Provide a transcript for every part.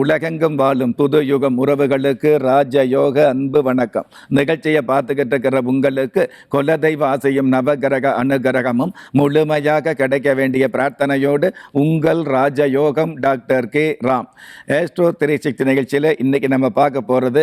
உலகெங்கும் வாழும் புது யுகம் உறவுகளுக்கு ராஜயோக அன்பு வணக்கம். நிகழ்ச்சியை பார்த்துக்கிட்டு இருக்கிற உங்களுக்கு குலதெய்வ ஆசையும் நவகிரக அனுகிரகமும் முழுமையாக கிடைக்க வேண்டிய பிரார்த்தனையோடு உங்கள் ராஜயோகம் doctor K. Ram. Astro three sixty நிகழ்ச்சியில் இன்றைக்கி நம்ம பார்க்க போகிறது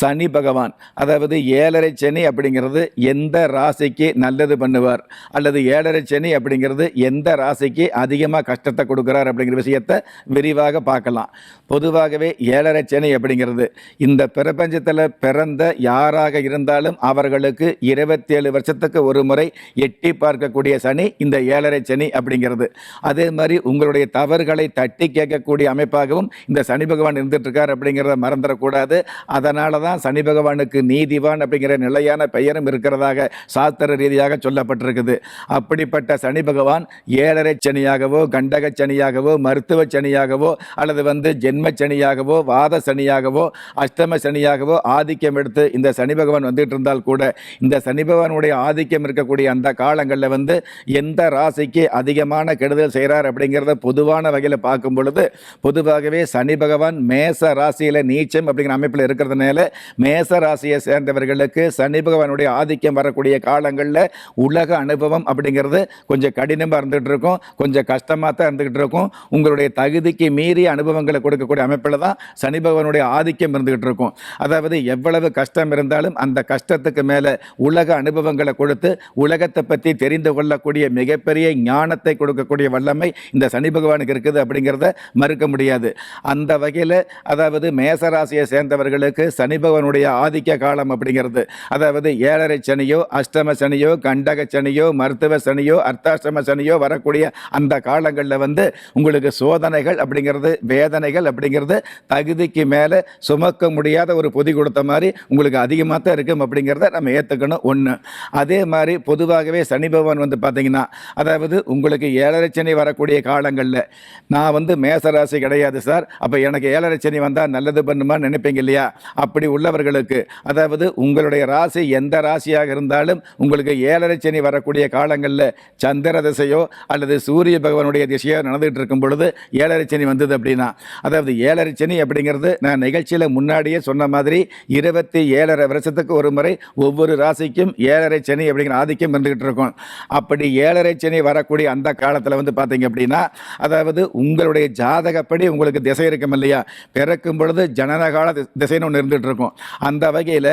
சனி பகவான். அதாவது ஏழரை சனி அப்படிங்கிறது எந்த ராசிக்கு நல்லது பண்ணுவார்? அல்லது ஏழரை சனி அப்படிங்கிறது எந்த ராசிக்கு அதிகமாக கஷ்டத்தை கொடுக்குறார் அப்படிங்கிற விஷயத்தை விரிவாக பார்க்கலாம். பொதுவாகவே ஏழரை சனி அப்படிங்கிறது. இந்த பிரபஞ்சத்தில் பிறந்த யாராக இருந்தாலும் அவர்களுக்கு இருபத்தி ஏழு வருஷத்துக்கு ஒரு முறை எட்டி பார்க்கக்கூடிய சனி இந்த ஏழரை சனி அப்படிங்கிறது. அதே மாதிரி உங்களுடைய தவறுகளை தட்டி கேட்கக்கூடிய அமைப்பாகவும் இந்த சனி பகவான் இருந்துட்டு இருக்கார் அப்படிங்கிறத மறந்துடக்கூடாது. அதனால தான் சனி பகவானுக்கு நீதிவான் அப்படிங்கிற நிலையான பெயரும் இருக்கிறதாக சாஸ்திர ரீதியாக சொல்லப்பட்டிருக்குது. அப்படிப்பட்ட சனி பகவான் ஏழரை சனியாகவோ கண்டக சனியாகவோ மருத்துவ சனியாகவோ அல்லது வந்து ஜென்ம சனியாகவோ வாத சனியாகவோ அஷ்டம சனியாகவோ ஆதிக்கம் எடுத்து இந்த சனி பகவான் வந்துட்டு இருந்தால் கூட இந்த சனி பகவானுடைய ஆதிக்கம் இருக்கக்கூடிய அந்த காலங்களில் வந்து எந்த ராசிக்கு அதிகமான கெடுதல் செய்கிறார் அப்படிங்கிறத பொதுவான வகையில் பார்க்கும் பொழுது பொதுவாகவே சனி பகவான் மேச ராசியில் நீச்சம் அப்படிங்கிற அமைப்பில் இருக்கிறதுனால மேச ராசியை சேர்ந்தவர்களுக்கு சனி பகவானுடைய ஆதிக்கம் வரக்கூடிய காலங்களில் உலக அனுபவம் அப்படிங்கிறது கொஞ்சம் கடினமாக இருந்துகிட்டு இருக்கும் கொஞ்சம் கஷ்டமாக தான் இருந்துகிட்டு இருக்கும். உங்களுடைய தகுதிக்கு மீறிய அனுபவங்களை கொடுக்கக்கூடிய அமைப்பில் தான் சனி பகவானுடைய ஆதிக்கம் இருந்துகிட்டு இருக்கும். அதாவது எவ்வளவு கஷ்டம் இருந்தாலும் அந்த கஷ்டத்துக்கு மேலே உலக அனுபவங்களை கொடுத்து உலகத்தை பற்றி தெரிந்து கொள்ளக்கூடிய மிகப்பெரிய ஞானத்தை கொடுக்கக்கூடிய வல்லமை இந்த சனி பகவானுக்கு இருக்குது அப்படிங்கிறத மறுக்க முடியாது. அந்த வகையில் அதாவது மேசராசியை சேர்ந்தவர்களுக்கு சனி பகவானுடைய ஆதிக்க காலம் அப்படிங்கிறது. அதாவது ஏழரை சனியோ அஷ்டம சனியோ கண்டக சனியோ மருத்துவ சனியோ அர்த்தாஷ்டம சனியோ வரக்கூடிய அந்த காலங்களில் வந்து உங்களுக்கு சோதனைகள் அப்படிங்கிறது வேதனைகள் அப்படிங்கிறது தகுதிக்கு மேலே சுமக்க முடியாத ஒரு பொதி கொடுத்த மாதிரி உங்களுக்கு அதிகமாக தான் இருக்கும் அப்படிங்கிறத நம்ம ஏற்றுக்கணும் ஒன்று அதே மாதிரி பொதுவாகவே சனி பகவான் வந்து பார்த்தீங்கன்னா அதாவது உங்களுக்கு ஏழரை சனி வரக்கூடிய காலங்களில் நான் வந்து மேசராசி கிடையாது சார். அப்போ எனக்கு ஏழரை சனி வந்தால் நல்லது பண்ணுமா நினைப்பீங்க இல்லையா? அப்படி உள்ளவர்களுக்கு அதாவது உங்களுடைய ராசி எந்த ராசியாக இருந்தாலும் உங்களுக்கு ஏழரை சனி வரக்கூடிய காலங்களில் சந்திர திசையோ அல்லது சூரிய பகவானுடைய திசையோ நடந்துகிட்டு இருக்கும் பொழுது ஏழரை சனி வந்தது அப்படின்னா அதாவது ஏழரை சனி அப்படிங்கிறது நான் நிகழ்ச்சியில் முன்னாடியே சொன்ன மாதிரி இருபத்தி ஏழரை வருஷத்துக்கு ஒரு முறை ஒவ்வொரு ராசிக்கும் ஏழரை சனி அப்படிங்கிற ஆதிக்கம் இருந்துகிட்டு இருக்கும். அப்படி ஏழரை சனி வரக்கூடிய அந்த காலத்தில் வந்து பார்த்தீங்க அப்படின்னா அதாவது உங்களுடைய ஜாதகப்படி உங்களுக்கு திசை இருக்கும் இல்லையா? பிறக்கும் பொழுது ஜனனகால திசைன்னு ஒன்று இருந்துகிட்டு இருக்கும். அந்த வகையில்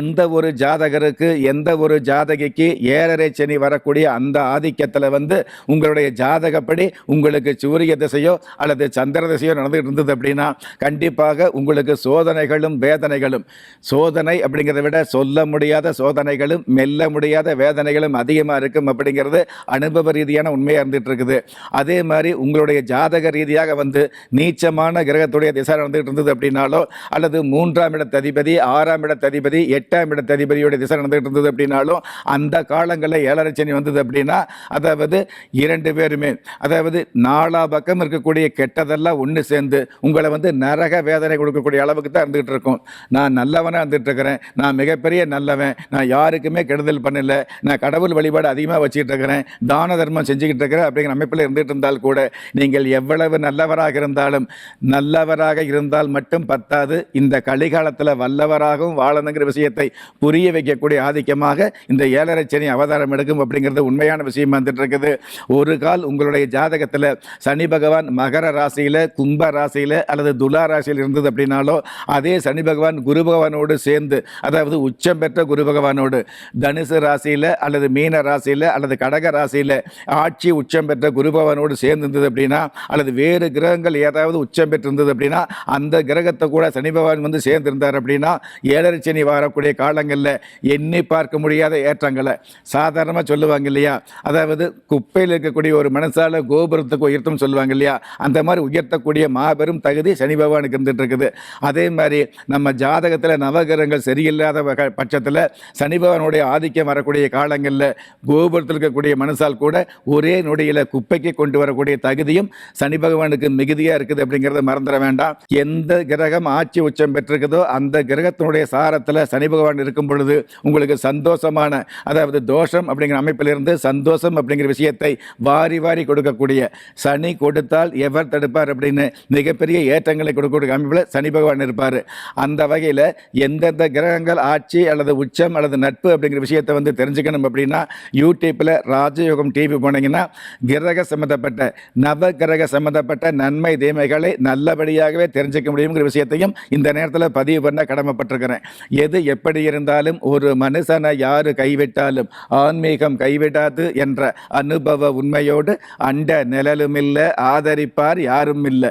எந்த ஒரு ஜாதகருக்கு எந்த ஒரு ஜாதகிக்கு ஏழரை சனி வரக்கூடிய அந்த ஆதிக்கத்தில் வந்து உங்களுடைய ஜாதகப்படி உங்களுக்கு சூரிய திசையோ அல்லது சந்திர திசையோ நடந்துகிட்டு இருந்தது அப்படின்னா கண்டிப்பாக உங்களுக்கு சோதனைகளும் வேதனைகளும். சோதனை அப்படிங்கிறத விட சொல்ல முடியாத சோதனைகளும் மெல்ல முடியாத வேதனைகளும் அதிகமாக இருக்கும் அப்படிங்கிறது அனுபவ ரீதியான உண்மையாக இருந்துகிட்டு இருக்குது அதே மாதிரி உங்களுடைய ஜாதக ரீதியாக வந்து நீச்சமான கிரகத்துடைய திசை நடந்துகிட்டு இருந்தது அப்படின்னாலோ அல்லது மூன்றாம் இடத்த அதிபதி ஆறாம் இடத்த அதிபதி எட்டாம் இடத்த திசை நடந்துகிட்டு இருந்தது அப்படின்னாலும் அந்த காலங்களில் ஏழரை சனி வந்தது அப்படின்னா அதாவது இரண்டு பேருமே அதாவது நாலா பக்கம் இருக்கக்கூடிய கெட்டதெல்லாம் ஒன்று சேர்ந்து உங்களை வந்து நரக வேதனை கொடுக்கக்கூடிய அளவுக்கு தான் இருந்துகிட்டு இருக்கும். நான் நல்லவனாக இருந்துகிட்டு இருக்கிறேன் நான் மிகப்பெரிய நல்லவன். நான் யாருக்குமே கெடுதல் பண்ணல. நான் கடவுள் வழிபாடு அதிகமாக வச்சுக்கிட்டு இருக்கிறேன் தான தர்மம் செஞ்சுக்கிட்டு இருக்கிறேன் அப்படிங்கிற அமைப்பில் இருந்துகிட்டு இருந்தால் கூட நீங்கள் எவ்வளவு நல்லவராக இருந்தாலும் நல்லவராக இருந்தால் மட்டும் பத்தாது. இந்த கலிகாலத்தில் வல்லவராகவும் வாழணுங்கிற விஷயத்தை புரிய வைக்கக்கூடிய ஆதிக்கமாக இந்த ஏழரை சனி அவதாரம் எடுக்கும் அப்படிங்கிறது உண்மையான விஷயம் வந்துட்டு இருக்குது ஒரு கால் உங்களுடைய ஜாதகத்தில் சனி பகவான் மகர ராசியில் கும்ப ராசியில் அல்லது துலா ராசியில் இருந்தது அப்படின்னாலோ அதே சனி பகவான் குரு பகவானோடு சேர்ந்து அதாவது உச்சம் பெற்ற குரு பகவானோடு தனுசு ராசியில் அல்லது மீன ராசியில் அல்லது கடக ராசியில் ஆட்சி உச்சம் பெற்ற குரு பகவானோடு சேர்ந்து இருந்தது அப்படின்னா அல்லது வேறு கிரகங்கள் ஏதாவது உச்சம் பெற்றிருந்தது அப்படின்னா அந்த கிரகத்தை கூட சனி பகவான் வந்து சேர்ந்திருந்தார் அப்படின்னா ஏழரை சனி வரக்கூடிய காலங்களில் எண்ணி பார்க்க முடியாத ஏற்றங்களை சாதாரணமாக சொல்லுவாங்க இல்லையா? அதாவது குப்பையில் இருக்கக்கூடிய ஒரு மனசால கோபுரத்துக்கு உயர்த்தும் சொல்லுவாங்க இல்லையா? அந்த மாதிரி உயர்த்தக்கூடிய மா மாபெரும் தகுதி சனி பகவானுக்கு இருந்துட்டு இருக்குது அதே மாதிரி நம்ம ஜாதகத்தில் நவகிரகங்கள் சரியில்லாத பட்சத்தில் சனி பகவானுடைய ஆதிக்கம் வரக்கூடிய காலங்களில் கோபுரத்தில் இருக்கக்கூடிய மனசால் கூட ஒரே நொடியில் குப்பைக்கு கொண்டு வரக்கூடிய தகுதியும் சனி பகவானுக்கு மிகுதியாக இருக்குது அப்படிங்கிறத மறந்துட வேண்டாம். எந்த கிரகம் ஆட்சி உச்சம் பெற்றிருக்குதோ அந்த கிரகத்தினுடைய சாரத்தில் சனி பகவான் இருக்கும் பொழுது உங்களுக்கு சந்தோஷமான அதாவது தோஷம் அப்படிங்கிற அமைப்பிலிருந்து சந்தோஷம் அப்படிங்கிற விஷயத்தை வாரி வாரி கொடுக்கக்கூடிய சனி கொடுத்தால் எவர் தடுப்பார் அப்படின்னு மிகப்பெரிய ஏற்றங்களை கொடுக்கக்கூடிய அமைப்பில் சனி பகவான் இருப்பார். அந்த வகையில் எந்தெந்த கிரகங்கள் ஆட்சி அல்லது உச்சம் அல்லது நட்பு அப்படிங்கிற விஷயத்தை வந்து தெரிஞ்சுக்கணும் அப்படின்னா யூடியூப்பில் ராஜயோகம் டிவி போனீங்கன்னா கிரக சம்மந்தப்பட்ட நவ கிரக சம்மந்தப்பட்ட நன்மை தீமைகளை நல்லபடியாகவே தெரிஞ்சுக்க முடியுங்கிற விஷயத்தையும் இந்த நேரத்தில் பதிவு பண்ண கடமைப்பட்டிருக்கிறேன். எது எப்படி இருந்தாலும் ஒரு மனுஷனை யாரு கைவிட்டாலும் ஆன்மீகம் கைவிடாது என்ற அனுபவ உண்மையோடு அண்ட நிழலும் இல்லை ஆதரிப்பார் யாரும் இல்லை